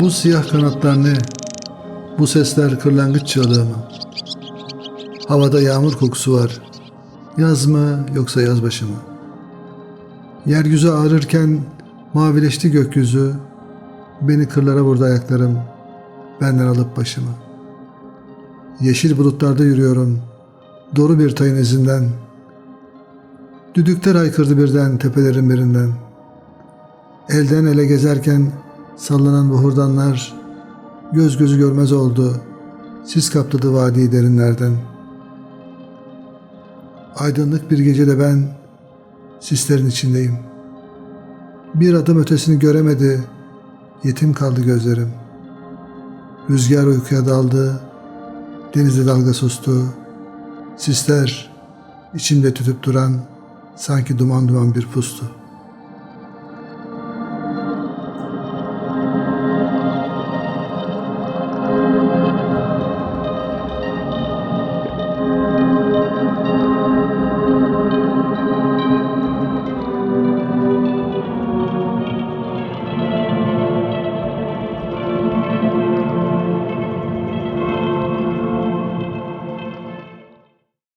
Bu siyah kanatlar ne? Bu sesler kırlangıç çığlığı mı? Havada yağmur kokusu var. Yaz mı yoksa yazbaşı mı? Yeryüzü ağrırken mavileşti gökyüzü. Beni kırlara vurdu ayaklarım. Benden alıp başımı. Yeşil bulutlarda yürüyorum. Doğru bir tayın izinden. Düdükler haykırdı birden tepelerin birinden. Elden ele gezerken sallanan bu hurdanlar göz gözü görmez oldu. Sis kapladı vadiyi derinlerden. Aydınlık bir gecede ben sislerin içindeyim. Bir adım ötesini göremedi. Yetim kaldı gözlerim. Rüzgar uykuya daldı. Denizde dalga sustu. Sisler içimde tütüp duran sanki duman duman bir pustu.